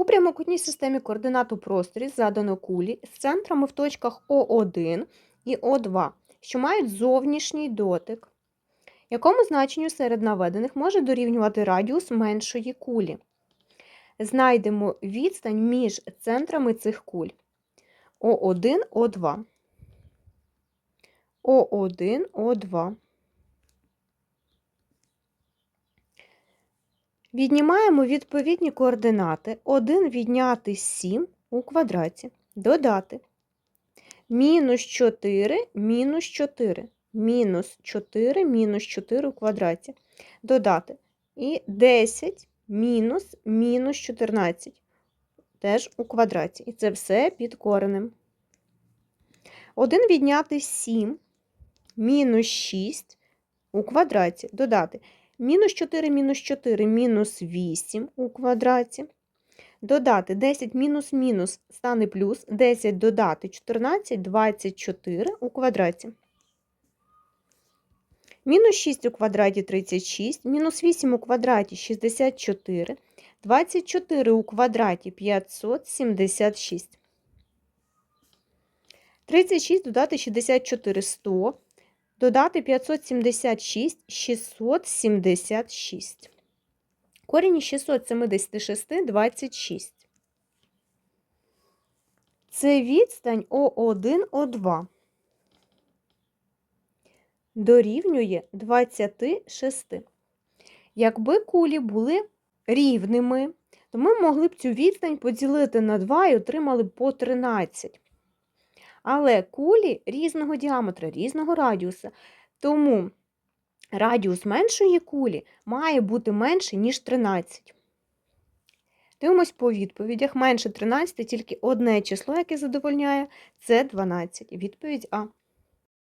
У прямокутній системі координат у просторі задано кулі з центрами в точках О1 і О2, що мають зовнішній дотик, якому значенню серед наведених може дорівнювати радіус меншої кулі. Знайдемо відстань між центрами цих куль. О1, О2. О1, О2. Віднімаємо відповідні координати 1 відняти 7 у квадраті. Додати. Мінус 4, мінус 4. Мінус 4, мінус 4 у квадраті. Додати. І 10 мінус мінус 14. Теж у квадраті. І це все під коренем. 1 відняти 7, мінус 6 у квадраті. Додати. Мінус 4, мінус 4, мінус 8 у квадраті. Додати 10 мінус мінус стане плюс. 10 додати 14, 24 у квадраті. Мінус 6 у квадраті 36, мінус 8 у квадраті 64, 24 у квадраті 576. 36 додати 64 100, додати 576 676. Корінь із 676 26. Це відстань О1, О2 дорівнює 26. Якби кулі були рівними, то ми могли б цю відстань поділити на 2 і отримали б по 13. Але кулі різного діаметра, різного радіуса. Тому радіус меншої кулі має бути менший, ніж 13. Дивимось по відповідях. Менше 13 тільки одне число, яке задовольняє, це 12. Відповідь А.